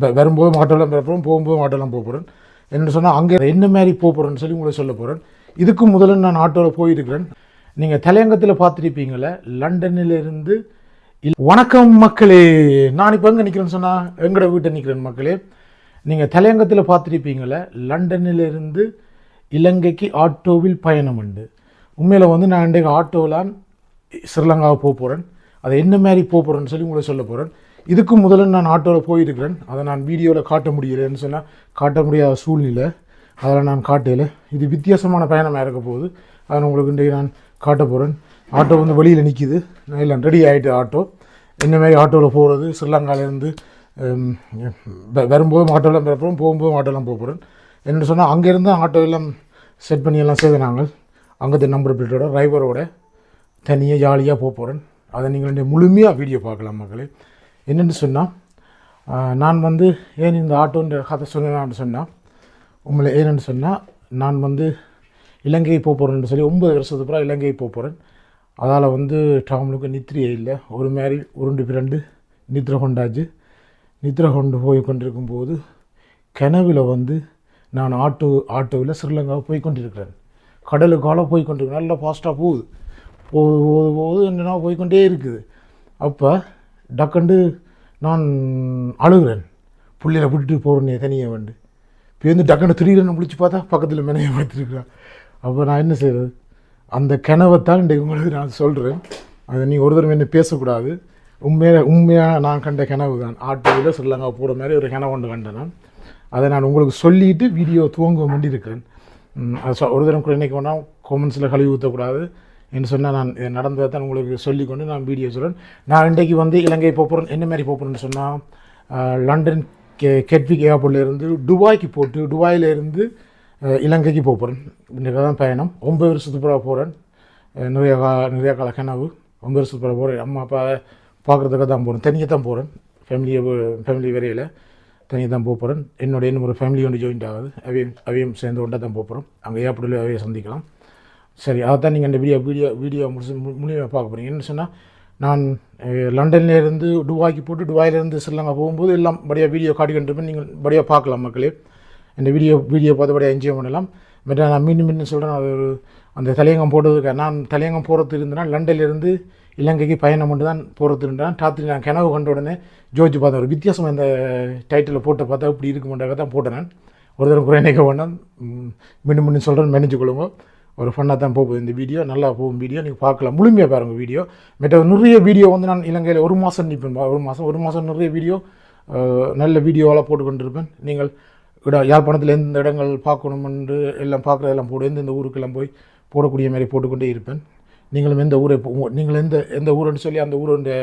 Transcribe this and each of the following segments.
வ- வரும்போது மாட்டெல்லாம் பிறப்புறோம் போகும்போது மாட்டெல்லாம் போக போகிறேன் என்ன சொன்னால் அங்கே என்ன மாதிரி போக போகிறேன்னு சொல்லி உங்களை சொல்ல போகிறேன் இதுக்கு முதல்ல நான் ஆட்டோவில் போயிருக்கிறேன். நீங்கள் தலையங்கத்தில் பார்த்துருப்பீங்களே லண்டனிலிருந்து வணக்கம் மக்களே. நான் இப்போ எங்கே நிற்கிறேன்னு சொன்னால் எங்கட வீட்டை நிற்கிறேன் மக்களே. நீங்கள் தலையங்கத்தில் பார்த்துருப்பீங்களே லண்டனிலிருந்து இலங்கைக்கு ஆட்டோவில் பயணம் உண்டு. உண்மையில் வந்து நான் இன்றைக்கு ஆட்டோவில் ஸ்ரீலங்காவை போக போகிறேன் அதை என்ன மாதிரி போக போகிறேன்னு சொல்லி உங்களை சொல்ல போகிறேன் இதுக்கு முதல்ல நான் ஆட்டோவில் போயிருக்கிறேன். அதை நான் வீடியோவில் காட்ட முடியலைன்னு சொன்னால் காட்ட முடியாத சூழ்நிலை. அதில் நான் காட்டல. இது வித்தியாசமான பயணமாக இருக்க போகுது. அதை உங்களுக்கு இன்றைக்கு நான் காட்ட போகிறேன். ஆட்டோ வந்து வெளியில் நிற்கிது. நான் இல்லை ரெடி ஆகிட்டு ஆட்டோ. இந்தமாரி மாதிரி ஆட்டோவில் போகிறது? ஸ்ரீலங்காலேருந்து ஹம், வரும்போது ஆட்டோலாம் பிறப்புறோம் போகும்போது ஆட்டோலாம் போக போகிறேன். என்ன சொன்னால் அங்கேருந்து ஆட்டோ எல்லாம் செட் பண்ணி எல்லாம் செய்த நாங்கள். அங்கത്തെ நம்பர் பிளேட்டோட டிரைவரோட தனியாக ஜாலியாக போக போகிறேன். அதை நீங்கள் முழுமையாக வீடியோ பார்க்கலாம் மக்களே. என்னென்னு சொன்னால் நான் வந்து ஏன் இந்த ஆட்டோன்ற கதை சொன்னேன்னு சொன்னால் உங்களை ஏன்னு சொன்னால் நான் வந்து இலங்கை போக போகிறேன்னு சொல்லி ஒன்பது வருஷத்துக்கு அப்புறம் இலங்கை போக போகிறேன் அதால் வந்து டாமலுக்கு நித்திரியே இல்லை. ஒரு மாதிரி உருண்டு பிறண்டு நித்திரை கொண்டாச்சு. நித்திரை கொண்டு போய் கொண்டிருக்கும் போது கனவில் வந்து நான் ஆட்டோ ஆட்டோவில் ஸ்ரீலங்கா போய் கொண்டிருக்கிறேன். கடலுக்கால போய் கொண்டிருக்கிறேன். நல்லா ஃபாஸ்ட்டாக போகுது. போகுது போகுது போகுது என்னென்னா போய்க்கொண்டே இருக்குது. அப்போ டக்குண்டு நான் அழுகிறேன். புள்ளையில விட்டுட்டு போகிறேன் தனியாக வந்து. இப்போ வந்து டக்குன்னு திடீர்னு முடிச்சு பார்த்தா பக்கத்தில் மெனையை பார்த்துருக்குறான் அப்போ நான் என்ன செய்கிறது அந்த கனவைத்தான் இன்றைக்கு உங்களுக்கு நான் சொல்கிறேன் அதை நீ ஒரு தடவை என்ன பேசக்கூடாது. உண்மையாக உண்மையாக நான் கண்ட கனவு தான் ஆட்டோவில் ஸ்ரீலங்கா போகிற மாதிரி ஒரு கனவு ஒன்று கண்டேன் நான். அதை நான் உங்களுக்கு சொல்லிட்டு வீடியோ துவங்க வேண்டி இருக்கிறேன் அது ஒரு தரம் கூட இன்றைக்கி வேணால் கொமெண்ட்ஸில் கழுவி ஊற்றக்கூடாது என்று சொன்னால் நான் இது நடந்ததை தான் உங்களுக்கு சொல்லிக்கொண்டு நான் வீடியோ சொல்கிறேன் நான் இன்றைக்கு வந்து இலங்கை போகிறேன் என்ன மாதிரி போகிறேன்னு சொன்னால் லண்டன் கே கெட்விக் ஏர்போர்ட்ல இருந்து துபாய்க்கு போட்டு துபாயிலேருந்து இலங்கைக்கு போகிறேன் இன்றைக்கு தான் பயணம். ஒம்பது வருஷத்துக்கு பிறகு போகிறேன் நிறைய கா நிறைய கால கனவு. ஒன்பது வருஷத்துக்கு பிறகு போகிறேன் அம்மா அப்பா பார்க்குறதுக்காக தான் போகிறேன் தனியாக தான் போகிறேன் ஃபேமிலியை ஃபேமிலி வரையில் தனியாக தான் போகிறேன் என்னோட இன்னும் ஒரு ஃபேமிலி ஒன்று ஜாயின்ட் ஆகுது. அவையும் அவையும் சேர்ந்து ஒன்றா தான் போகிறோம் அங்கே ஏர்போர்ட்டில் அவையை சந்திக்கலாம். சரி அதைத்தான் நீங்கள் அந்த வீடியோ வீடியோ வீடியோ முடிச்சு முழுமையாக பார்க்க போகிறீங்க என்ன சொன்னால் நான் லண்டன்லேருந்து லண்டன்ல இருந்து போட்டு டுபாயிலேருந்து ஸ்ரீலங்கா போகும்போது எல்லாம் படியாக வீடியோ காட்டிக்கிட்டு இருப்பேன் நீங்கள் படியாக பார்க்கலாம் மக்களே. இந்த வீடியோ வீடியோ பார்த்தபடியாக என்ஜாய் பண்ணலாம். பட் நான் மீண்டும் மீண்டும் சொல்கிறேன் அது ஒரு அந்த தலையங்கம் போட்டதுக்கு நான் தலையங்கம் போகிறது இருந்தேன்னா லண்டன்லேருந்து இலங்கைக்கு பயணம் மட்டும் தான் போகிறது இருந்தான். ராத்திரி நான் கனவு கண்ட உடனே ஜோதிச்சு பார்த்தேன் ஒரு வித்தியாசம் இந்த டைட்டில் போட்டு பார்த்தா இப்படி இருக்குமெண்டாக தான் போட்டேன் நான். ஒரு தடவை குறை நினைக்க வேண்டாம் மீண்டும் மீண்டும் சொல்கிறேன் மேனேஜ் கொள்ளுங்க. ஒரு ஃபன்னாக தான் போகுது இந்த வீடியோ நல்லா போகும் வீடியோ நீங்கள் பார்க்கலாம். முழுமையாக பாருங்க வீடியோ மற்ற நிறைய வீடியோ வந்து நான் இலங்கையில் ஒரு மாதம் நிற்பேன் ஒரு மாதம் ஒரு மாதம் நிறைய வீடியோ நல்ல வீடியோவெல்லாம் போட்டு கொண்டிருப்பேன் நீங்கள் இட யாழ்ப்பாணத்தில் எந்தெந்த இடங்கள் பார்க்கணும் என்று எல்லாம் பார்க்குறதெல்லாம் போடு. எந்தெந்த ஊருக்கெல்லாம் போய் போடக்கூடிய மாதிரி போட்டுக்கொண்டே இருப்பேன். நீங்களும் எந்த ஊரை நீங்கள் எந்த எந்த ஊருன்னு சொல்லி அந்த ஊருடைய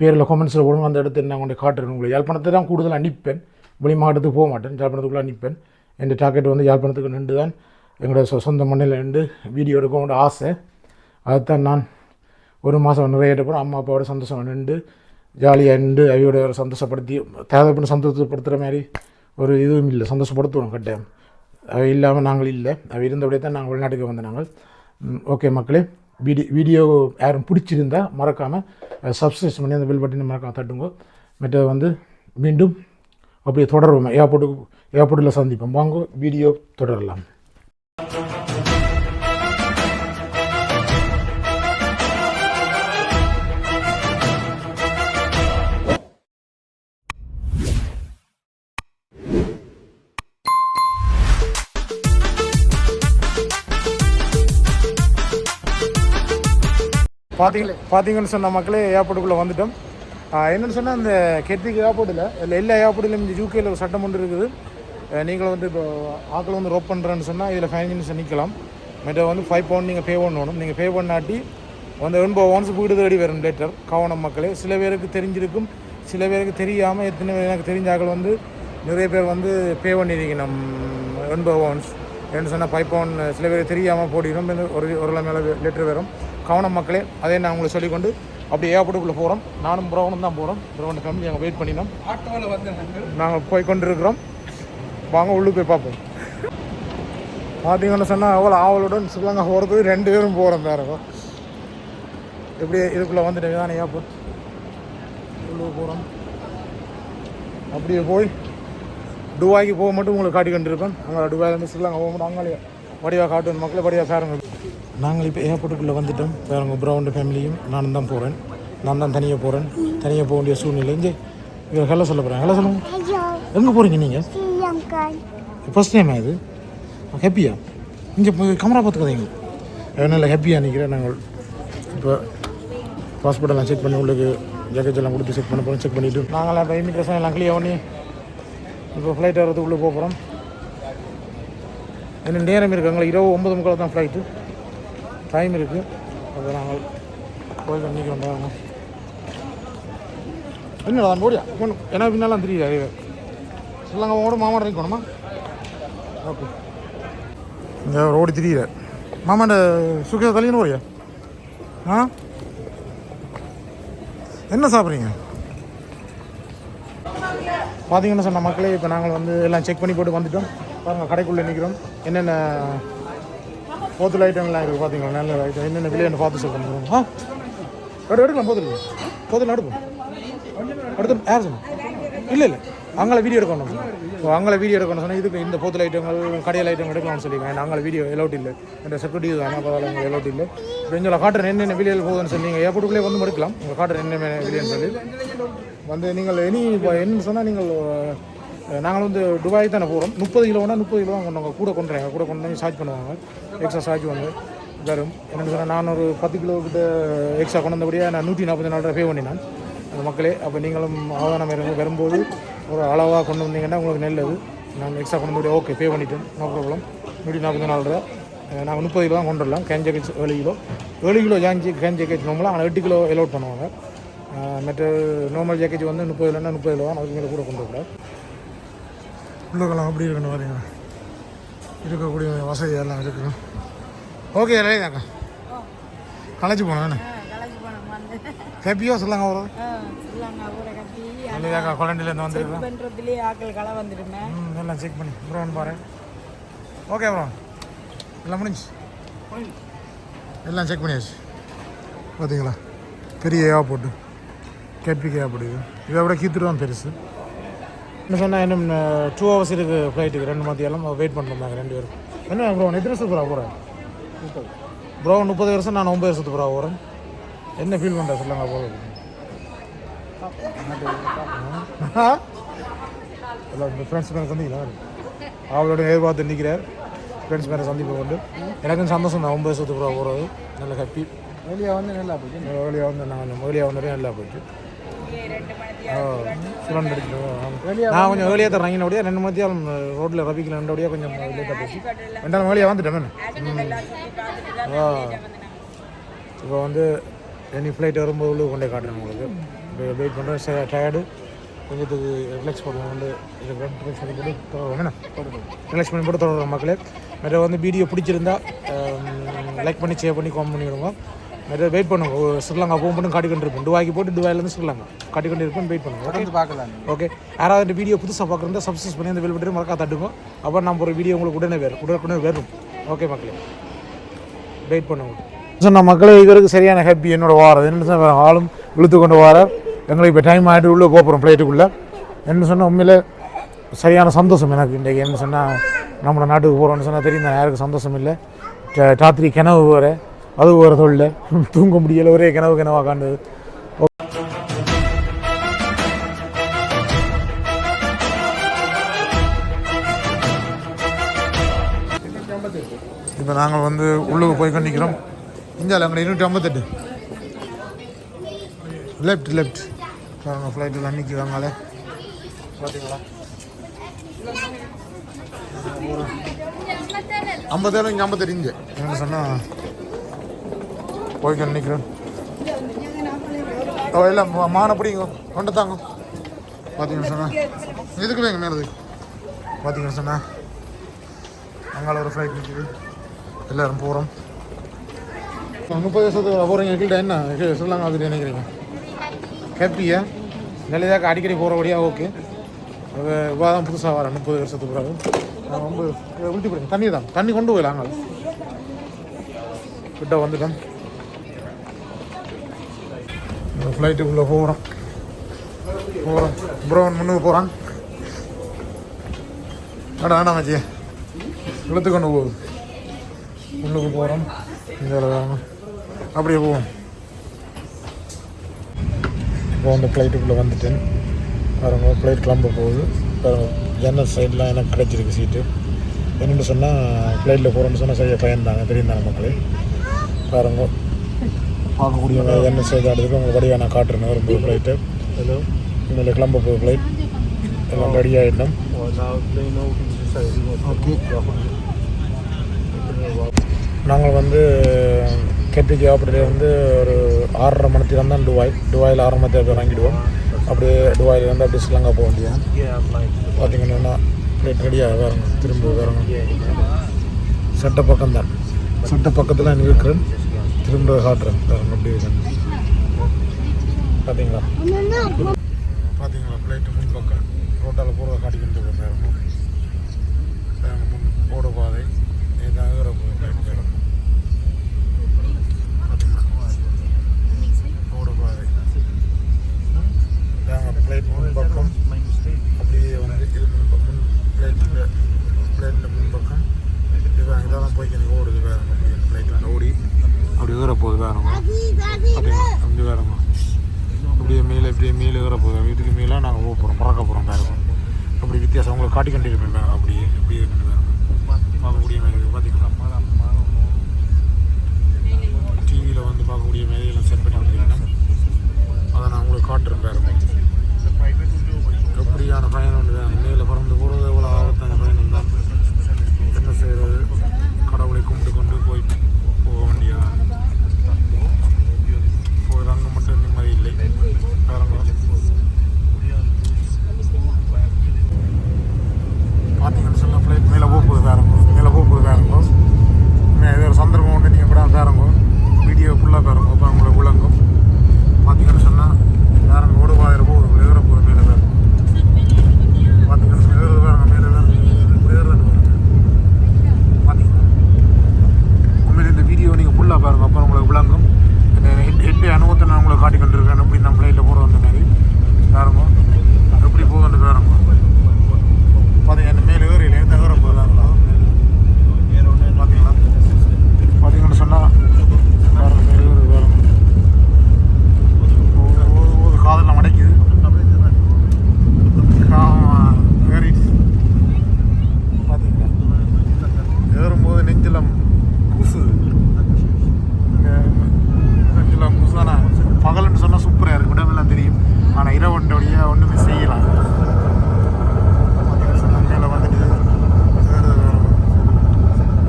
பேரில் கொமெண்ட்ஸில் போடுங்க அந்த இடத்த நான் கொண்டு காட்டுறேன் உங்களை. யாழ்ப்பாணத்தை தான் கூடுதலாக அனுப்பேன் வெளி மாவட்டத்துக்கு போக மாட்டேன். யாழ்ப்பாணத்துக்குள்ளே அனுப்பேன் என் டார்கெட் வந்து யாழ்ப்பாணத்துக்கு நின்று தான் எங்களோட சொ- சொந்த மண்ணில் இருந்து வீடியோ எடுக்கணும்னு ஆசை. அதுதான் நான் ஒரு மாதம் நிறைய எடுப்போம் அம்மா அப்பாவோட சந்தோஷம் நின்று ஜாலியாக நின்று அவையோட சந்தோஷப்படுத்தி தேவைப்பட்டு சந்தோஷப்படுத்துகிற மாதிரி ஒரு இதுவும் இல்லை. சந்தோஷப்படுத்துவோம் கட்டாயம். அவை இல்லாமல் நாங்கள் இல்லை. அவை இருந்தபடியே தான் நாங்கள் வெளிநாட்டுக்கு வந்த நாங்கள். ஓகே மக்களே. வீடியோ வீடியோ யாரும் பிடிச்சிருந்தா மறக்காமல் சப்ஸ்கிரைப் பண்ணி அந்த பெல் பட்டினை மறக்காம தட்டுங்க. மற்றது வந்து மீண்டும் அப்படியே தொடருவோம். ஏர்போர்ட்டுக்கு ஏர்போர்ட்டில் சந்திப்போம். வாங்க வீடியோ தொடரலாம். பார்த்தீங்களே பார்த்தீங்கன்னு சொன்ன மக்களே ஏர்போர்ட்டுக்குள்ளே வந்துட்டோம். என்னென்னு சொன்னால் இந்த கெட்டிக்கு ஏர்போர்ட்டில் இல்லை. எல்லா ஏர்போர்ட்டிலும் இந்த யூகேயில் ஒரு சட்டம் ஒன்று இருக்குது. நீங்களும் வந்து இப்போ ஆக்கள் வந்து ரோப் பண்ணுறேன்னு சொன்னால் இதில் ஃபைவ் மினிட்ஸ் நிற்கலாம் மற்ற வந்து ஃபைவ் பவுண்ட் நீங்கள் பே பண்ணணும். நீங்கள் பே பண்ணாட்டி வந்து எண்பது ஒன்ஸ் வீடு தேடி வரும் லேட்டர் கவனம் மக்களே சில பேருக்கு தெரிஞ்சிருக்கும். சில பேருக்கு தெரியாமல் எத்தனை எனக்கு தெரிஞ்ச ஆக்கள் வந்து நிறைய பேர் வந்து பே பண்ணியிருக்கணும் எண்பது ஒன்ஸ் என்ன சொன்னால் ஃபைவ் பவுண்ட் சில பேருக்கு தெரியாமல் போடிடும் ஒரு ஒரு மேலே லெட்ரு வரும். கவனம் மக்களே அதே நான் உங்களுக்கு சொல்லிக்கொண்டு அப்படி ஏர்போர்ட்டுக்குள்ளே போகிறோம் நானும் புரோகனும் தான் போகிறோம் ப்ரௌன் ஃபேமிலி அங்கே வெயிட் பண்ணினோம். ஆட்டோவில் வந்து நாங்கள் நாங்கள் போய் கொண்டிருக்கிறோம். வாங்க உள்ளு போய் பார்ப்போம். பார்த்தீங்கன்னு சொன்னால் அவ்வளோ ஆவலுடன் ஸ்ரீலங்கா போகிறது ரெண்டு பேரும் போகிறோம் வேறு. எப்படி இதுக்குள்ளே வந்துட்டு தானே ஏர்போர்ட்? உள்ளுக்கு போகிறோம் அப்படியே போய் துபாய்க்கு போக மட்டும் உங்களுக்கு காட்டி கண்டிருப்பேன் அங்கே டுபாயிலேருந்து ஸ்ரீலங்கா போக மட்டும் அங்கே வடிவாக காட்டுவேன் மக்களை வடிவாக பாருங்க நாங்கள் இப்போ ஏர்போர்ட்டுக்குள்ளே வந்துட்டோம். பாருங்க ப்ரௌண்ட் ஃபேமிலியும் நானும் தான் போகிறேன் நான் தான் தனியாக போகிறேன் தனியாக போக வேண்டிய சூழ்நிலை. இங்கே இங்கே ஹலோ சொல்ல போகிறேன் ஹலோ சொல்லுங்க. எங்கே போகிறீங்க நீங்கள். ஃபர்ஸ்ட் டைம் இது? ஹாப்பியா இங்கே கேமரா பார்த்துக்காதீங்க. அதனால் ஹாப்பியாக நிற்கிறேன் நாங்கள் இப்போ பாஸ்போர்ட்டெல்லாம் செக் பண்ணி உங்களுக்கு ஜக்கெட் எல்லாம் கொடுத்து செக் பண்ண போகிறோம் செக் பண்ணிவிட்டு நாங்கள் இப்போ இமிக்ரேஷன் எல்லாம் கிளியர் பண்ணி இப்போ ஃப்ளைட் வர்றதுக்குள்ளே போக போகிறோம் இன்னும் நேரம் இருக்குது எங்களுக்கு இரவு ஒன்பது முக்கால் தான் ஃப்ளைட்டு டைம் இருக்குது அப்போ நாங்கள் போய் நிற்கிறோம் பாருங்க என்னடா ஓடியா? ஒன்று ஏன்னா பின்னாலாம் தெரியுது சொல்லுங்க ஓட மாமா இருக்கணுமா ஓகே. இங்கே ஓடி திரியிற. மாமாண்ட சுக தலைன்னு ஓடியா ஆ? என்ன சாப்பிட்றீங்க? பார்த்தீங்கன்னா சொன்ன மக்களே இப்போ நாங்கள் வந்து எல்லாம் செக் பண்ணி போட்டு வந்துட்டோம். பாருங்கள் கடைக்குள்ளே நிற்கிறோம் என்னென்ன போத்தல் ஐட்டம்லாம் இருக்குது பார்த்தீங்களா நல்ல ஐட்டம் என்னென்ன விலைன்னு பார்த்து சொல்லுங்க. ஆ? எடு எடுக்கலாம் போதில் போதில் எடுப்போம் அடுத்து யார் சொன்னோம் இல்லை இல்லை. அவங்கள வீடியோ எடுக்கணும் ஸோ அவங்கள வீடியோ எடுக்கணும் சொன்னால் இதுக்கு இந்த போத்தல் ஐட்டங்கள் கடையில் ஐட்டம் எடுக்கலாம்னு சொல்லியிருக்கேன் அங்கே வீடியோ எலோட் இல்லை. இந்த செக்யூரிட்டி தான் பரவாயில்ல உங்களுக்கு எலோட் இல்லை. இப்போ எங்களை காட்டுறேன் என்னென்ன விலையில் போகுதுன்னு சொல்லி நீங்கள் ஏர்போர்ட்டுக்குள்ளே வந்து எடுக்கலாம். உங்கள் காட்டுறேன் என்னென்ன வீடியோன்னு சொல்லி. வந்து நீங்கள் இனி இப்போ என்னன்னு சொன்னால் நீங்கள் நாங்கள் வந்து துபாய் தானே போகிறோம் முப்பது கிலோனா முப்பது கிலோ தான் வாங்க. கூட கொண்டுறாங்க. கூட கொண்டு வந்து சார்ஜ் பண்ணுவாங்க. எக்ஸ்ட்ரா சார்ஜ் வந்து வரும் எனக்கு சொன்னால் நான் ஒரு பத்து கிலோ கிட்ட எக்ஸ்ட்ரா கொண்டு வந்தபடியாக நான் நூற்றி நாற்பத்தி நாலு ரூபா பே பண்ணினேன். அந்த மக்களே அப்போ நீங்களும் ஆதாரம் இருந்து வரும்போது ஒரு அளவாக கொண்டு வந்தீங்கன்னா உங்களுக்கு நல்லது. நான் எக்ஸ்ட்ரா கொண்டு வந்து ஓகே பே பண்ணிட்டேன் நோ ப்ராப்ளம் நூற்றி நாற்பத்தி நாலு ரூபா நாங்கள் முப்பது கிலோ தான் கொண்டு வரலாம் கேன் ஜாக்கெட்ஸ் ஏழு கிலோ. ஏழு கிலோ ஜாஞ்சி கேன் ஜாக்கெட் நார்மலாக ஆனால் எட்டு கிலோ எலோட் பண்ணுவாங்க. மற்ற நார்மல் ஜாக்கெட் வந்து முப்பது இல்லைன்னா முப்பது கிலோ தான். அதுக்கு மேலே கூட கொண்டு வரலாம் உள்ளுக்கெல்லாம் அப்படி இருக்கணும் வரீங்க இருக்கக்கூடிய வசதி எல்லாம் இருக்குது ஓகே ரைதாக்கா களைச்சி போனேன் ஹாப்பியாக சொல்லாங்க ஒரு நல்லதாக்கா குழந்தைலேருந்து வந்துருக்கேன் பண்றதுலேயே ஆக்கள் களை வந்துடுமே ம் எல்லாம் செக் பண்ணி. ப்ரோன்னு பாரு. ஓகே ப்ரோ எல்லாம் முடிஞ்சு எல்லாம் செக் பண்ணியாச்சு. பார்த்தீங்களா பெரிய ஏவா போட்டு கேபிக்கு ஏவா போட்டு. இது இதை விட கீத்துட்டு தான் பெருசு. என்ன சொன்னால் இன்னும் டூ ஹவர்ஸ் இருக்குது ஃப்ளைட்டுக்கு ரெண்டு மத்தியாலும் வெயிட் பண்ணுறாங்க ரெண்டு பேரும். என்ன ப்ரோ எத்தனை வருஷத்துக்கு ப்ரோ போகிறேன் ப்ரோ முப்பது வருஷம் நான் ஒம்பது வருஷத்துக்கு ப்ரோ போகிறேன் என்ன ஃபீல் பண்ணுறேன் சொல்லுங்க போகிறது எல்லாம் இந்த ஃப்ரெண்ட்ஸ் மேலே சந்திக்கலாம் அவளோட எதிர்பார்த்து நிற்கிறார் ஃப்ரெண்ட்ஸ் மேலே சந்திப்பு கொண்டு. எனக்கும் சந்தோஷம் தான் ஒம்பது வருஷத்துக்கு ப்ரோ போகிறது நல்ல ஹாப்பி வெளியே வந்து நல்லா போச்சு. வெளியே வந்து நான் வெளியே வந்தோடய நல்லா போயிட்டு சுரண்ட் நான் கொஞ்சம் வெளியே தான் இறங்கினபடியா ரெண்டு மத்தியாலும் ரோட்டில் ரபிக்கில் ரெண்டபடியாக கொஞ்சம் லேட்டாக போச்சு. ரெண்டாலும் வெளியே வந்துட்டேன் ஆ இப்போ வந்து எனி ஃப்ளைட் வரும்போது உள்ள கொண்டே காட்டுறேன் உங்களுக்கு. இப்போ வெயிட் பண்ணுறேன் டயர்டு கொஞ்சத்துக்கு ரிலாக்ஸ் பண்ணுவோம் வந்து. ரிலாக்ஸ் பண்ணி போட்டு தொடருவோம் என்ன? ரிலாக்ஸ் பண்ணி போட்டு தொடர்றோம் மக்களே. மற்ற வந்து வீடியோ பிடிச்சிருந்தா லைக் பண்ணி ஷேர் பண்ணி காமெண்ட் பண்ணி விடுங்க மற்ற வெயிட் பண்ணுங்க. ஒரு ஸ்ரீலங்கா போகும் மட்டும் காட்டிக்கொண்டு இருப்போம் துபாய்க்கு போட்டு துபாயிலேருந்து ஸ்ரீலங்கா. காட்டிக்கொண்டு இருப்போம் வெயிட் பண்ணுங்க ஓகே பார்க்கலாம் ஓகே யாராவது இந்த வீடியோ புதுசாக பார்க்குறதா சப்ஸ்கிரைப் பண்ணி அந்த பெல் பட்டன் மறக்கா தட்டுங்க. அப்போ நம்ம ஒரு வீடியோ உங்களுக்கு உடனே வரும். உடனே வரும். ஓகே மக்களே? வெயிட் பண்ணுங்க. சொன்ன மக்களே இவருக்கு சரியான ஹாப்பி என்னோட வாரம். என்ன ஆளும் இழுத்து கொண்டு வாரார். எங்களுக்கு இப்போ டைம் ஆகிட்டு உள்ளே போகிறோம் ஃப்ளைட்டுக்குள்ளே என்ன சொன்னால் உண்மையிலே சரியான சந்தோஷம் எனக்கு இன்றைக்கு. என்ன சொன்னால் நம்ம நாட்டுக்கு போகிறோம்னு சொன்னால் தெரியும் தான். யாருக்கு சந்தோஷம் இல்லை. ராத்திரி கிணவு வேறு. அது ஒரு தொழில் தூங்க முடியலை ஒரே கனவு கனவாக காண்டது இப்போ நாங்கள் வந்து உள்ளுக்கு போய் கண்டிக்கிறோம். இந்தியாவில் அங்கே இருநூற்றி ஐம்பத்தெட்டு. லெஃப்ட் லெஃப்ட் நாங்கள் ஃப்ளைட்டில் அன்னைக்கு பார்த்தீங்களா ஐம்பத்தேழு இங்கே ஐம்பத்தெட்டு இங்கே. என்ன சொன்னால் போய் நிற்கிறோம் ஓ இல்லை மானை பிடிங்க கொண்டு தாங்க. பார்த்தீங்கன்னு சொன்னால் எதுக்கு எங்கள் நேரது பார்த்தீங்கன்னு சொன்னால் அங்கால ஒரு ஃப்ளைட் நிற்குது எல்லாரும் போகிறோம் முப்பது வருஷத்துக்கு போகிறீங்க எங்கள்கிட்ட என்ன? சொல்லாங்க அது நினைக்கிறீங்க? கேப்பியா? நல்லதாக அடிக்கடி போகிறபடியா ஓகே. விவாதம் புதுசாக வரேன் முப்பது வருஷத்துக்கு பிறகு. நான் ரொம்ப விட்டு போயிருங்க தண்ணி தான். தண்ணி கொண்டு போயிடலாம் கிட்ட வந்துட்டோம் ஃப்ளைட்டுக்குள்ளே போகிறோம் போகிறோம் ப்ரோ முன்னுக்கு போகிறான் அடா வேணாம் மச்சி? இழுத்து கொண்டு போகுது உள்ளுக்கு போகிறோம் இந்த அப்படியே போவோம். இப்போ அந்த ஃப்ளைட்டுக்குள்ளே வந்துட்டேன். பாருங்க ஃப்ளைட் கிளம்ப போகுது. பாருங்க ஜன்னல் சைட்லாம் எனக்கு கிடைச்சிருக்கு சீட்டு என்னென்னு சொன்னால் ஃப்ளைட்டில் போகிறோன்னு சொன்னால் சரியாக பயந்தாங்க. தெரியும் தானே மக்களே? பாருங்க. பார்க்கக்கூடிய ஜன்னல் சைடு அடுத்துக்கு உங்களுக்கு வடிவாக நான் காட்டுறேன். வரும்போது ஃப்ளைட்டு ஹலோ இதில் கிளம்ப போகுது ஃப்ளைட் எல்லாம் ரெடி ஆகிட்டோம் ஓகே நாங்கள் வந்து கெப்பிக்கு அப்படியே வந்து ஒரு ஆறரை மணிக்கு தான் டுபாய் டுபாயில் ஆறரை மணி போய் இறங்கிடுவோம் அப்படியே டுபாயில் வந்து அப்படியே ஸ்ரீலங்கா போக வேண்டியது பார்த்தீங்கன்னா ஃப்ளைட் ரெடியாக வேறுங்க. திரும்ப வேறுங்க. சட்ட பக்கம் தான் சட்ட பக்கத்தில் நான் இருக்கிறேன். திரும்ப காட்டுறேன் வேறுங்க அப்படி இருக்கேன் பார்த்தீங்களா பார்த்தீங்களா ஃப்ளைட்டு முன் பக்கம் ரோட்டால் போகிறத காட்டிக்கிட்டு இருக்கேன் வேறுங்க வேறுங்க முன் ஓட பாதை இதான் ஏற போகுது ஃப்ளைட் வேறுங்க ஓட பாதை வேறுங்க ஃப்ளைட் முன் பக்கம் அப்படியே வந்து இது முன் பக்கம் ஃப்ளைட்டில் ஃப்ளைட்டில் முன் பக்கம் இதான் இதான் போய்க்கு ஓடுது வேறுங்க அப்படியே ஃப்ளைட்டில் ஓடி அப்படி ஏற போகுது வேறுங்க அப்படிங்களா அப்படி வேறுங்க அப்படியே மேலே இப்படியே மேலே ஏற போகுது இதுக்கு மேலே நாங்கள் போக போகிறோம் பறக்க போகிறோம் வேறுங்க அப்படி வித்தியாசம். உங்களுக்கு காட்டி கொண்டிருப்பேன் வேறுங்க அப்படியே அப்படியே இருக்கு வேறுங்க பார்க்கக்கூடிய மாதிரி பார்த்தீங்களா டிவியில் வந்து பார்க்கக்கூடிய மேலையெல்லாம் செட் பண்ணி வச்சுருக்கேன். அதை நான் உங்களுக்கு காட்டுறேன் பாருங்க எப்படியான பயணம் ஒன்று தான் மேலே பறந்து போகிறது எவ்வளோ ஆபத்தான பயணம் தான் என்ன செய்கிறது கடவுளை கும்பிட்டு கொண்டு போய் போக வேண்டியதான் போய் அங்கே மட்டும் நிம்மதி இல்லை பாருங்க பார்த்தீங்கன்னு சொன்னால் ஃப்ளைட் மேலே போக போகுது பாருங்க மேலே போக போகுது பாருங்க ஏதோ ஒரு சந்தர்ப்பம் உண்டு நீங்கள் கூட பாருங்க வீடியோ ஃபுல்லாக பாருங்க அப்போ உங்களுக்கு விளங்கும் பார்த்தீங்கன்னு சொன்னால் பாருங்க ஓடு பாதிர போகுது ஏற போகுது மேலே பாருங்க பார்த்தீங்கன்னு சொன்னால் ஏறுது பாருங்க மேலே பாருங்க ஏறுறது பாருங்க பார்த்தீங்களா உண்மையில இந்த வீடியோ நீங்கள் ஃபுல்லாக பாருங்க அப்போ உங்களுக்கு விளங்கும் எட்டு அனுபவத்தை நான் உங்களை காட்டி கொண்டிருக்கேன் எப்படி நான் ஃப்ளைட்டில் போகிற அந்த மாதிரி பாருங்க எப்படி போகுதுன்னு பாருங்க பார்த்தீங்கன்னா மேலே ஏறியில் எந்த ஏற போகுதாங்களா பார்த்தீங்களா பார்த்தீங்கன்னு சொன்னால் பாருங்க மேலே ஏறு பாருங்க ஓ- ஓ- ஓ- காதெல்லாம் அடைக்குது கா- ஏறிடுச்சு பார்த்தீங்களா ஏறும்போது நெஞ்செல்லாம் கூசுது நெஞ்செல்லாம் கூசுதானா பகல்னு சொன்னால் சூப்பராக இருக்கும் இடமெல்லாம் தெரியும் ஆனால் இரவுண்டோடைய ஒன்றுமே செய்யலாம் பார்த்தீங்கன்னு சொன்னா மேலே வந்துட்டு ஏறுது வேறு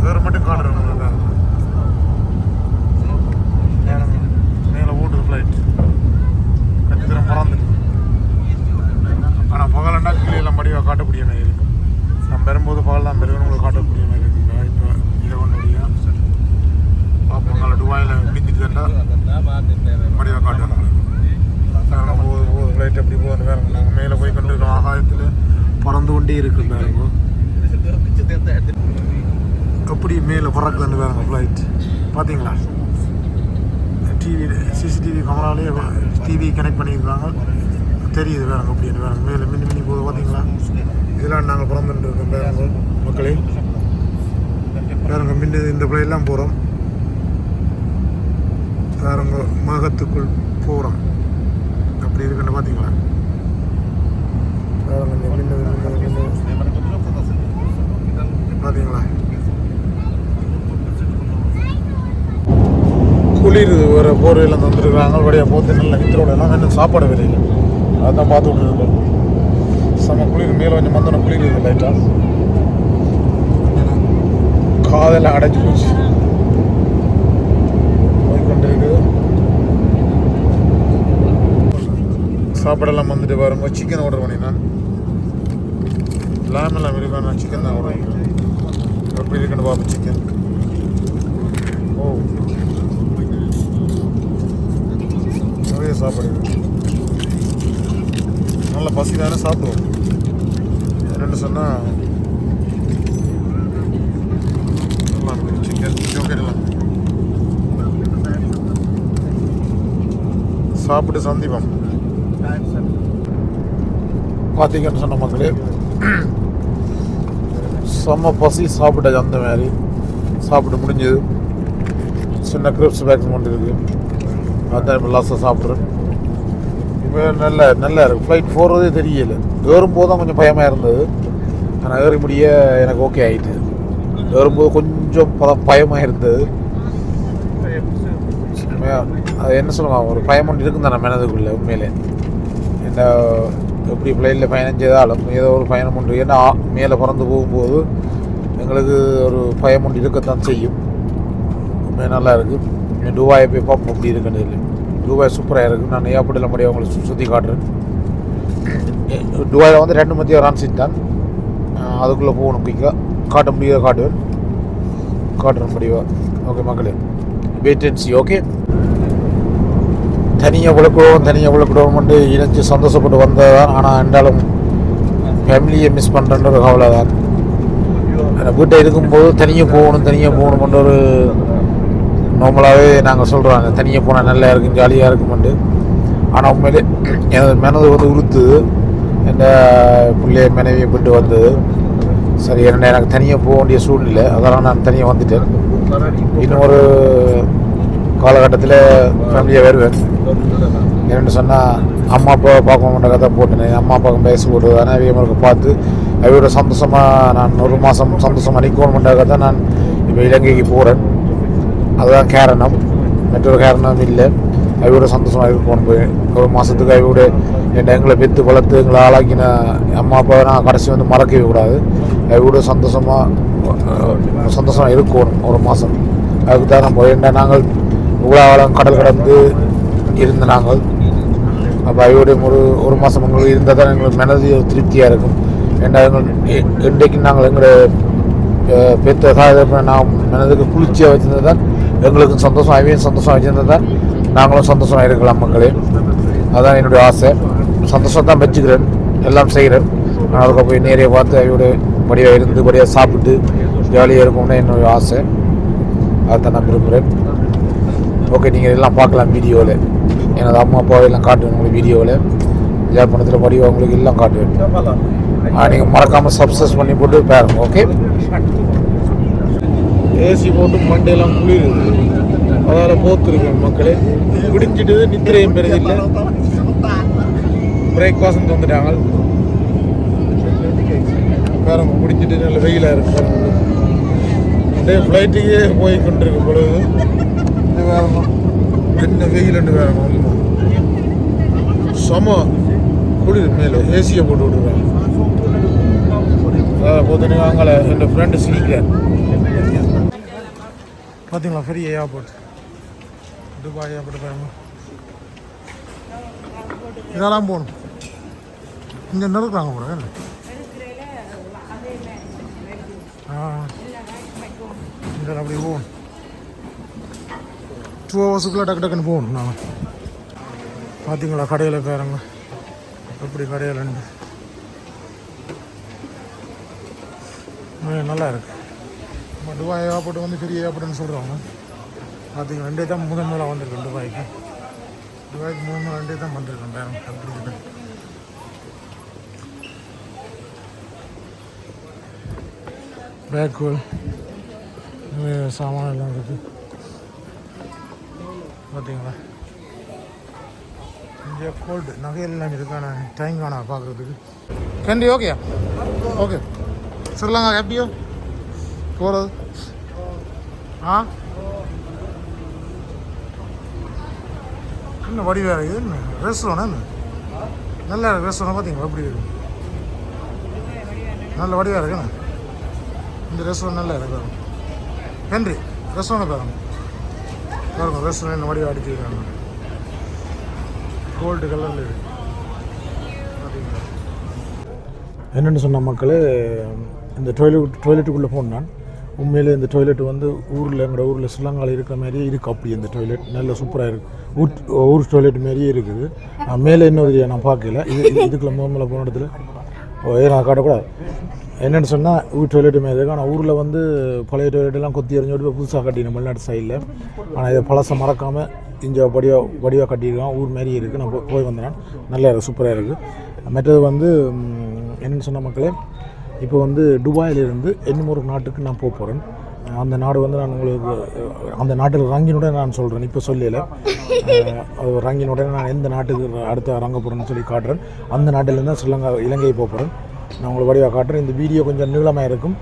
வேறு மட்டும் காடுறோம் மேலே ஓடுது ஃப்ளைட் கொஞ்சம் தூரம் பறந்துட்டு ஆனால் பகலண்டா கீழே எல்லாம் மடிவாக காட்டக்கூடிய மாதிரி இருக்கும் நான் பெறும்போது பகல் தான் பெருகணும் உங்களுக்கு காட்டக்கூடிய மாதிரி இருக்குங்க இப்போ இதை ஒன்றுடைய பார்ப்போங்களா துபாயில் முடிஞ்சிட்டுன்னா மடிவாக காட்டணும் நாங்கள் போகுது போகுது ஃப்ளைட் எப்படி போகுதுன்னு வேறுங்க நாங்கள் மேலே போய் கொண்டு இருக்கோம் ஆகாயத்தில் பறந்து கொண்டே இருக்கு பாருங்க எப்படி மேலே பறக்குதுன்னு பாருங்க ஃப்ளைட் பார்த்தீங்களா டிவி சிசிடிவி கேமராலே டிவி கனெக்ட் பண்ணியிருக்காங்க. தெரியுது பாருங்க அப்படின்னு பாருங்க மேலே மின்னி மின்னி போகுது பார்த்தீங்களா இதெல்லாம் நாங்கள் பிறந்துட்டு இருக்கோம் பாருங்க மக்களே. பாருங்க மின்னு இந்த பிள்ளையெல்லாம் போகிறோம் பாருங்க மேகத்துக்குள் போகிறோம் அப்படி இருக்குன்னு பார்த்தீங்களா பாருங்க இந்த பார்த்தீங்களா குளிருது ஒரு போர்வையில் வந்துருக்குறாங்க வழியாக போத்து நல்ல நித்திரோட எல்லாம் இன்னும் சாப்பாடு விலையில். அதான் பார்த்து விட்டுருக்கோம் செம குளிர் மேலே கொஞ்சம் மந்தன குளிருது லைட்டாக காதெல்லாம் அடைச்சி போச்சு. போய்கொண்டு இருக்குது சாப்பாடெல்லாம் வந்துட்டு பாருங்க. சிக்கன் ஆர்டர் பண்ணினேன் லேம் எல்லாம் இருக்கு சிக்கன் தான் ஆர்டர் பண்ணிக்கிறேன். எப்படி இருக்குன்னு பார்ப்போம் சிக்கன் ஓ. நிறைய நல்ல பசி தானே சாப்பிடுவோம் என்னென்னு சொன்னால் சிக்கன் சிக்கன் சாப்பிட்டு சந்திப்போம் பார்த்தீங்கன்னு சொன்ன மக்களே செம்ம பசி சாப்பிட்டாச்சு அந்த மாதிரி. சாப்பிட்டு முடிஞ்சது. சின்ன கிரிப்ஸ் பேக்ஸ் மட்டும் இருக்குது அதான் லாஸ்ட்டாக சாப்பிட்றேன். நல்ல நல்லா இருக்குது ஃப்ளைட் போகிறதே தெரியல. ஏறும்போது தான் கொஞ்சம் பயமாக இருந்தது. ஆனால் ஏறி முடிய எனக்கு ஓகே ஆகிட்டு ஏறும்போது கொஞ்சம் பத பயமாக இருந்தது. அது என்ன சொல்லுவாங்க? ஒரு பயம் ஒன்று இருக்கும் தானே மனதுக்குள்ளே உண்மையிலே. என்ன எப்படி ஃப்ளைட்டில் பயணம் செய்தாலும் ஏதோ ஒரு பயணம் ஒன்று ஏன்னா மேலே பறந்து போகும்போது எங்களுக்கு ஒரு பயம் ஒன்று இருக்கத்தான் செய்யும். உண்மையாக நல்லா இருக்குது துபாயை போய் பார்ப்போம் அப்படி இருக்குன்னு இல்லை துபாய் சூப்பராக இருக்குது நான் ஏர்போர்ட்டில் முடியும் உங்களுக்கு சுற்றி காட்டுறேன். துபாயில் வந்து ரெண்டு மத்திய ரான்சிட் தான். அதுக்குள்ளே போகணும் குயிக்காக காட்ட முடியாத காட்டுவேன். காட்டுறேன் முடிவா ஓகே மக்களே. வெயிட் ஓகே தனியாக விளக்குடுவோம் தனியாக விளக்குடுவோம்ட்டு இணைஞ்சு சந்தோஷப்பட்டு வந்ததான் ஆனால் இருந்தாலும் ஃபேமிலியை மிஸ் பண்ணுறன்ற ஒரு கவலை தான் வீட்டை இருக்கும்போது தனியாக போகணும் தனியாக போகணுமென்ற ஒரு நார்மலாகவே நாங்கள் சொல்கிறாங்க தனியாக போனால் நல்லா இருக்கும் ஜாலியாக இருக்குமெண்டு ஆனால் உண்மையிலே எனது மனது வந்து உறுத்துது. என் பிள்ளைய மனைவியை விட்டு வந்தது. சரி என்ன எனக்கு தனியாக போக வேண்டிய சூழ்நிலை அதெல்லாம் நான் தனியாக வந்துட்டேன். இன்னொரு காலகட்டத்தில் ஃபேமிலியாக வருவேன். என்னென்னு சொன்னால் அம்மா அப்பா பார்க்க மாட்ட கதை போட்டேன் அம்மா அப்பாவுக்கு பேச ஆனால் இவங்களுக்கு பார்த்து அவையோட சந்தோஷமாக நான் ஒரு மாதம் சந்தோஷமாக நிற்கணுமெண்டாக தான் நான் இப்போ இலங்கைக்கு போகிறேன் அதுதான் காரணம் மற்றொரு காரணம் இல்லை அவையோட சந்தோஷமாக இருக்கணும் போய் ஒரு மாதத்துக்கு அவையோட என் எங்களை பெற்று வளர்த்து எங்களை ஆளாக்கின அம்மா அப்பாவை நான் கடைசி வந்து மறக்கவே கூடாது அவையோட சந்தோஷமாக சந்தோஷமாக இருக்கணும் ஒரு மாதம் அதுக்கு தான் நம்ம ஏன்னா நாங்கள் உலகம் கடல் கடந்து இருந்த நாங்கள் அப்போ அவையோட ஒரு ஒரு மாதம் எங்களுக்கு இருந்தால் தான் எங்களுக்கு மனது திருப்தியாக இருக்கும் ஏன்னா எங்கள் இன்றைக்கு நாங்கள் எங்களோட பெற்ற பெத்த நான் மனதுக்கு குளிர்ச்சியாக வச்சிருந்தது தான் எங்களுக்கும் சந்தோஷம் அவையும் சந்தோஷம் வச்சிருந்தது தான் நாங்களும் சந்தோஷமாக இருக்கலாம் மக்களே. அதான் என்னுடைய ஆசை. சந்தோஷம் தான் வச்சுக்கிறேன். எல்லாம் செய்கிறேன். நான் அவருக்கு போய் நேரையை பார்த்து அவையோட படியாக இருந்து படியாக சாப்பிட்டு ஜாலியாக இருக்கும்னு என்னுடைய ஆசை. அதுதான் நான் விரும்புகிறேன் ஓகே நீங்கள் எல்லாம் பார்க்கலாம் வீடியோவில் எனது அம்மா அப்பாவை எல்லாம் காட்டுவேன் உங்களுக்கு வீடியோவில் ஜாழ்ப்பாணத்தில் படிவாக உங்களுக்கு எல்லாம் காட்டுவேன். நீங்கள் மறக்காமல் சப்ஸஸ் பண்ணி போட்டு பாருங்க ஓகே ஏசி போட்டு மண்டையெல்லாம் குளிருது. அதால் போத்துருக்கேன் மக்களே. பிடிஞ்சிட்டு நித்திரையும் பெறதில்லை. பிரேக்ஃபாஸ்ட் தந்துட்டாங்க பாருங்க முடிஞ்சிட்டு நல்ல வெயிலாக இருக்கு பாருங்க. அப்படியே ஃப்ளைட்டுக்கே போய் கொண்டிருக்கு பொழுது இது வேறமா என்ன வெயிலுன்னு வேறமா செம குளிர் மேலே ஏசியை போட்டு விட்டுருக்காங்க. அதை பொறுத்தனே என் ஃப்ரெண்டு சிரிக்கிறேன் பார்த்தீங்களா ஃப்ரீ ஏர்போர்ட் துபாய் ஏர்போர்ட் பாருங்க இதெல்லாம் போகணும் இங்கே நிறுத்துறாங்க போல என்ன ஆ அப்படி போகணும் டூ ஹவர்ஸுக்குள்ளே டக்கு டக்குன்னு போகணும் நாங்கள் பார்த்தீங்களா கடையில் பேருங்க எப்படி கடையில் நல்லா இருக்குது நம்ம துபாய் ஏர்போர்ட் வந்து பெரிய ஏர்போர்ட்னு சொல்கிறாங்க பார்த்திங்க ரெண்டே தான் முதன் முதலாக வந்திருக்கேன் துபாய்க்கு துபாய்க்கு மூணு ரெண்டே தான் வந்திருக்கேன் பேரம் அப்படி இருக்கு பேக்குவல் சாமான் எல்லாம் இருக்குது பார்த்தீங்களா இங்கே கோல்டு நகையெல்லாம் இருக்கான டைம் காணா பார்க்குறதுக்கு கண்டி ஓகேயா ஓகே ஸ்ரீலங்கா ஹாப்பியோ போகிறது ஆ? என்ன வடிவாக இருக்குது என்ன? ரெஸ்டாரண்ட் என்ன? நல்லா இருக்கு ரெஸ்டாரண்ட் பார்த்தீங்களா எப்படி இருக்கு? நல்ல வடிவாக இருக்குண்ணே இந்த ரெஸ்டாரண்ட் நல்லா இருக்கு பாருங்க. ஹென்றி ரெஸ்டாரண்ட் பாருங்க. பாருங்க ரெஸ்டாரண்ட் என்ன வடிவாக அடிச்சிருக்காங்க. கோல்டு கலரில் இருக்கு. என்னென்னு சொன்ன மக்கள் இந்த டொய்லெட் டொய்லெட்டுக்குள்ளே போனான் உண்மையிலே இந்த டாய்லெட் வந்து ஊரில் எங்களோட ஊரில் ஸ்ரீலங்காவில் இருக்கிற மாதிரியே இருக்குது அப்படி இந்த டாய்லெட் நல்ல சூப்பராக இருக்குது ஊர் ஊர் டாய்லெட் மாதிரியே இருக்குது. நான் மேலே இன்னும் நான் பார்க்கல. இது இதுக்குள்ள முதல்ல போன இடத்துல. ஓ, ஏ நான் காட்டக்கூடாது. என்னென்னு சொன்னால் ஊர் டாய்லெட் மாதிரி இருக்குது ஆனால் ஊரில் வந்து பழைய டாய்லெட்டெல்லாம் கொத்தி எறிஞ்சோடு போய் புதுசாக கட்டின தமிழ்நாடு சைடில் ஆனால் இதை பழசை மறக்காமல் இங்கே வடிவா வடிவாக கட்டியிருக்கான். ஊர் மாதிரியே இருக்குது நான் போய் போய் வந்தேன். நல்லா இருக்குது சூப்பராக இருக்குது மற்றது வந்து என்னென்னு சொன்ன மக்களே இப்போ வந்து துபாயிலிருந்து இன்னும் ஒரு நாட்டுக்கு நான் போக போகிறேன் அந்த நாடு வந்து நான் உங்களுக்கு அந்த நாட்டில் ரங்கினுடன் நான் சொல்கிறேன் இப்போ சொல்லல. ரங்கினுடன் நான் எந்த நாட்டுக்கு அடுத்து இறங்க போகிறேன்னு சொல்லி காட்டுறேன். அந்த நாட்டிலேருந்து தான் ஸ்ரீலங்கா இலங்கை போக போகிறேன் நான் உங்களுக்கு வடிவாக காட்டுறேன். இந்த வீடியோ கொஞ்சம் நீளமாக இருக்கும்.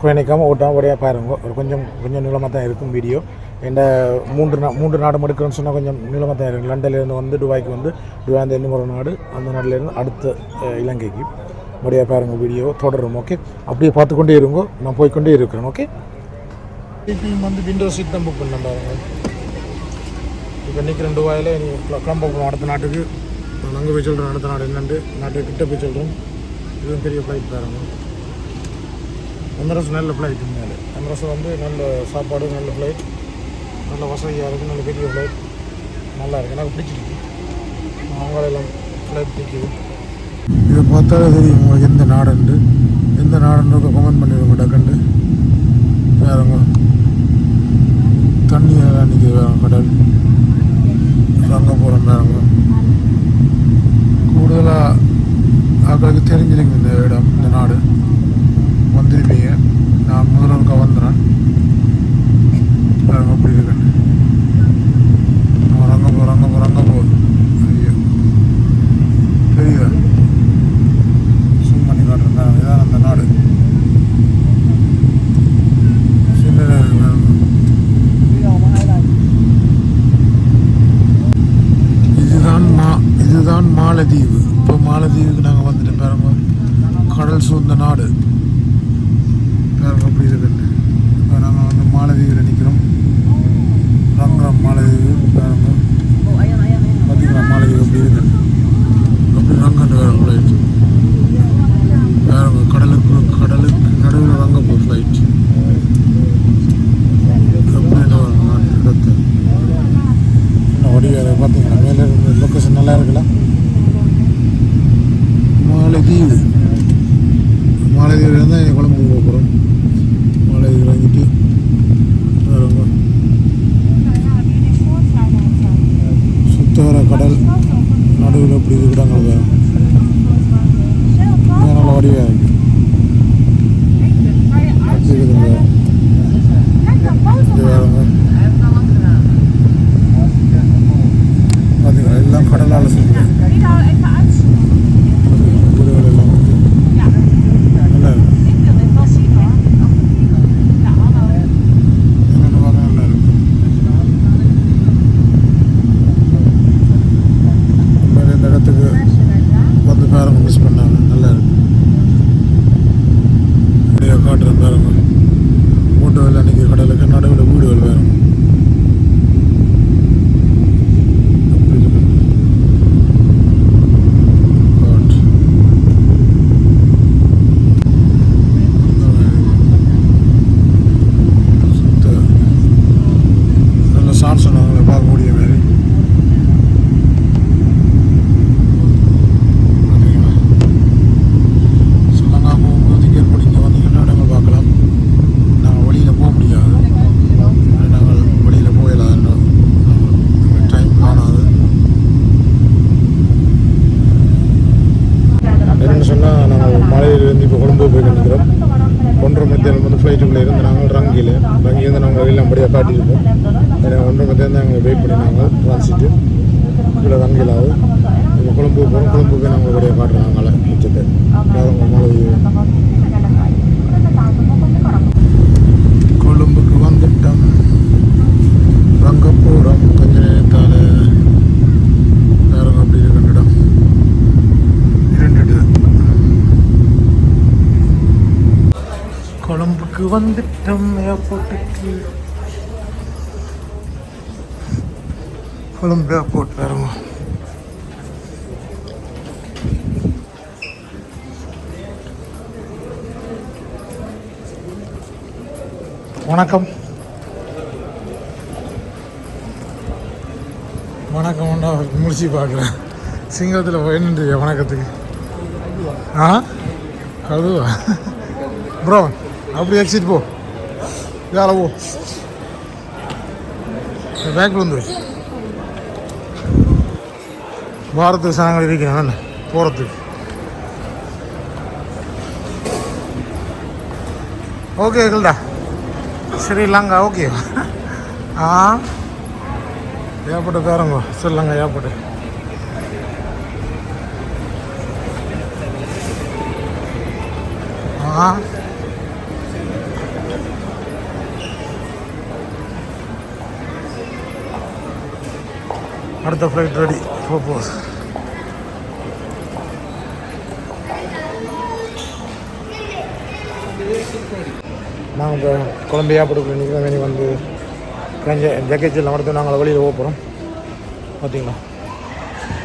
குறைநிக்காமல் ஓட்டாமல் வடிவாக பாருங்க. ஒரு கொஞ்சம் கொஞ்சம் நீளமாக தான் இருக்கும் வீடியோ. இந்த மூன்று நா மூன்று நாடு எடுக்கிறேன்னு சொன்னால் கொஞ்சம் நீளமாக தான் இருக்கும். லண்டன்லேருந்து வந்து துபாய்க்கு வந்து துபாய் அந்த இன்னும் ஒரு நாடு அந்த நாட்டிலேருந்து அடுத்த இலங்கைக்கு. வடிவாக பாருங்க வீடியோ தொடரும் ஓகே அப்படியே பார்த்துக்கொண்டே இருங்கோ. நான் போய்க்கொண்டே இருக்கிறேன் ஓகே இப்பயும் வந்து விண்டோ சீட் தான் புக் பண்ணேன் பாருங்க. இப்போ நிற்கிறேன் ரெண்டு வாயில் கிளம்ப போகிறோம் அடுத்த நாட்டுக்கு. நான் அங்கே போய் சொல்கிறேன் அடுத்த நாடு என்னென்று நாட்டு கிட்ட போய் சொல்கிறேன் இதுவும் பெரிய ஃப்ளைட் பாருங்க. எம்ரஸ் நல்ல ஃப்ளைட் மேலே எம்ரஸ் வந்து நல்ல சாப்பாடு நல்ல ஃப்ளைட் நல்ல வசதியாக இருக்குது நல்ல பெரிய ஃப்ளைட் நல்லா இருக்குது எனக்கு பிடிச்சிருக்கு. அவங்களெல்லாம் ஃப்ளைட் பிடிக்குது இதை பார்த்தாலே தெரியும் உங்களுக்கு எந்த நாடுண்டு? எந்த நாடுன்னு கமெண்ட் பண்ணிடுங்க டக்குண்டு வேறங்க தண்ணி அன்றைக்கி கடல். அங்கே போகிறோம் வேறங்க கூடுதலாக அவர்களுக்கு தெரிஞ்சிருக்கு இந்த இடம் இந்த நாடு. ചെയ്തിട്ടുണ്ട് ரங்கியில் அங்கேருந்து நாங்கள் வெளியில் அப்படியே காட்டியிருப்போம் ஏன்னா ஒன்றரை தான் நாங்கள் வெயிட் பண்ணி நாங்கள் டிரான்சிட்டு கீழே ரங்கில் இப்போ கொழும்பு போகிறோம் கொழும்பு நாங்கள் அப்படியே காட்டுறோம் நாங்களே மிச்சத்தை. யாரும் மலை கொழும்புக்கு வந்துட்டோம் ரங்க போகிறோம் கொஞ்ச நேரத்தால் யாரும் அப்படி இருக்கின்ற இடம் இருண்டுட்டு கொழும்புக்கு வந்துட்டோம் ஏர்போர்ட்டுக்கு. கொழும்பு ஏர்போர்ட் வருவோம் வணக்கம். வணக்கம் ஒன்றா முடிச்சு பார்க்குறேன். சிங்கத்தில் போயின்னு வணக்கத்துக்கு? ஆ? அதுவா ப்ரோ அப்படி எக்ஸிட் போ. வேலை போ. பேங்க்ல வந்து பாரத்து சாயங்கள் இருக்கிறேன் போகிறதுக்கு ஓகே கல்டா ஸ்ரீலங்கா ஓகே ஆ? ஏற்பட்டு பாருங்க. ஸ்ரீலங்கா ஏற்பட்டு ஆ? அடுத்த ஃப்ளைட் ரெடி போகுது நாங்கள் இப்போ கொலம்பியா படுக்கிற நிற்கிறோம் வேணி வந்து கஞ்ச ஜக்கேஜ் எல்லாம் எடுத்து நாங்கள் வெளியில் போக போகிறோம் பார்த்தீங்களா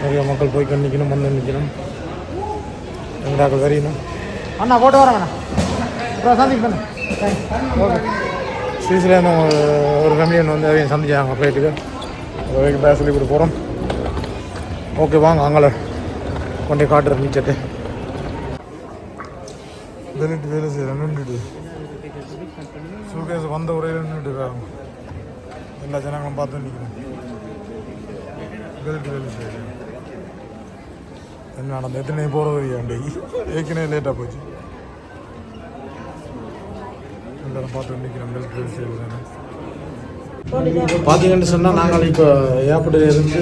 நிறைய மக்கள் போய் நிற்கணும் வந்து நிற்கணும் எங்கடாக்கள் வரையணும் அண்ணா போட்டு வரேன் அண்ணா. அப்புறம் சந்திப்பேன் ஓகே ஸ்ரீஸ்லேருந்து ஒரு ஃபேமிலி ஒன்று வந்து அதையும் சந்திச்சாங்க ஃப்ளைட்டுக்கு வரைக்கும் பேச சொல்லி கொடுத்து போகிறோம் ஓகே வாங்க அங்கே கொண்டே காட்டுற நீச்சட்டு பெலிட்டு வேலை செய்கிறேன் நின்றுட்டு சூகேஸ் வந்த உரையில் நின்றுட்டு எல்லா ஜனங்களும் பார்த்து நிற்கிறேன் பெலிட்டு வேலை செய்கிறேன் என்ன நடந்த எத்தனை போகிறது அன்றைக்கு ஏற்கனவே லேட்டாக போச்சு. எல்லாரும் பார்த்து நிற்கிறேன் பெலிட்டு வேலை செய்கிறேன் பார்த்தீங்கன்னு சொன்னால் நாங்கள் இப்போ ஏர்போர்ட்டிலேருந்து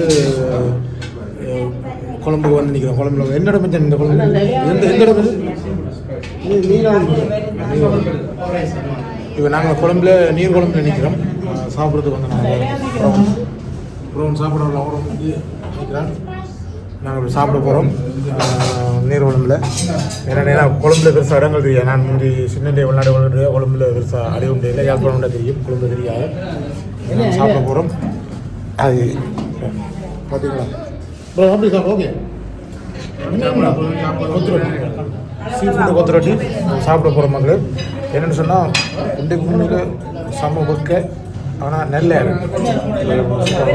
கொழம்புக்கு வந்து நிற்கிறோம் கொழம்புல என்ன இடம் மச்சான் இந்த கொழம்பு? எந்த எந்த இடம் இது? நீ- நீராவரி நீராவரி. இப்போ நாங்கள் குழம்புல நீர் குழம்புல நிற்கிறோம் சாப்பிட்றதுக்கு வந்து நாங்கள் ப்ரௌன் சாப்பிட வந்து நிற்கிறான் நாங்கள் இப்படி சாப்பிட போகிறோம் நீர் குழம்புல. ஏன்னா ஏன்னா குழம்புல பெருசாக இடங்கள் தெரியாது. நான் முந்தி சின்ன வெளிநாடு விளையாடு குழம்புல பெருசாக அறிய முடியல யாழ்ப்பாணம் தெரியும் குழம்பு தெரியாது. சாப்பிட போகிறோம் அது பார்த்தீங்களா ப்ரோ அப்படி sir okay see food kottu roti சாப்பிட போகிற மக்கள் என்னென்னு சொன்னால் இன்றைக்கு முன்னில் செம்ம வெக்க ஆனால் நல்ல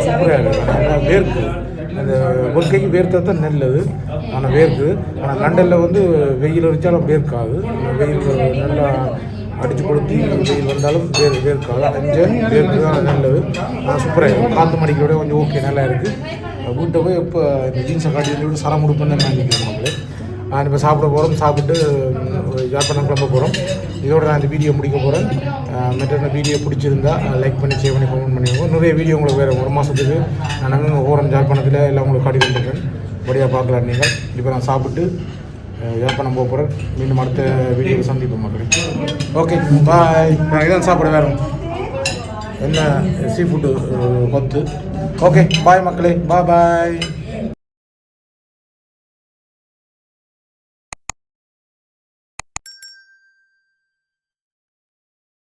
சூப்பராக இருக்குது வேர்க்கு. அந்த வெக்கைக்கு வேர்த்தா தான் நல்லது ஆனால் வேர்க்குது ஆனால் லண்டனில் வந்து வெயில் அடித்தாலும் வேர்க்காது. வெயில் நல்லா அடித்து கொளுத்தி வெயில் வந்தாலும் வேர் வேர்க்காது. அஞ்சு வேர்க்கு தான் நல்லது ஆனால் சூப்பராக காற்று மடிக்கிறோட கொஞ்சம் ஓகே நல்லா இருக்குது வீட்டை போய் இப்போ இந்த ஜீன்ஸை காட்டி விட்டு சரம் கொடுப்பேன்னு நான் நினைக்கிறேன் மக்களே. நான் இப்போ சாப்பிட போகிறோம் சாப்பிட்டு யாழ்ப்பாணம் கிளம்ப போகிறோம் இதோட நான் இந்த வீடியோ முடிக்க போகிறேன் மற்ற வீடியோ பிடிச்சிருந்தா லைக் பண்ணி சேவ் பண்ணி கமெண்ட் பண்ணிக்கோங்க. நிறைய வீடியோ உங்களுக்கு வேறு ஒரு மாதத்துக்கு நான் அங்கே ஓரம் யாழ்ப்பாணத்தில் எல்லாம் உங்களுக்கு காட்டி கொண்டிருக்கேன் படியாக பார்க்கலாம் நீங்கள். இப்போ நான் சாப்பிட்டு அஹ், யாழ்ப்பாணம் போக போகிறேன் மீண்டும் அடுத்த வீடியோவில் சந்திப்போம் மக்களே. ஓகே பாய் நான் இதான் சாப்பிட வேறு. என்ன சீ ஃபுட்டு கொத்து ஓகே பாய் மக்களே பாய் பாய்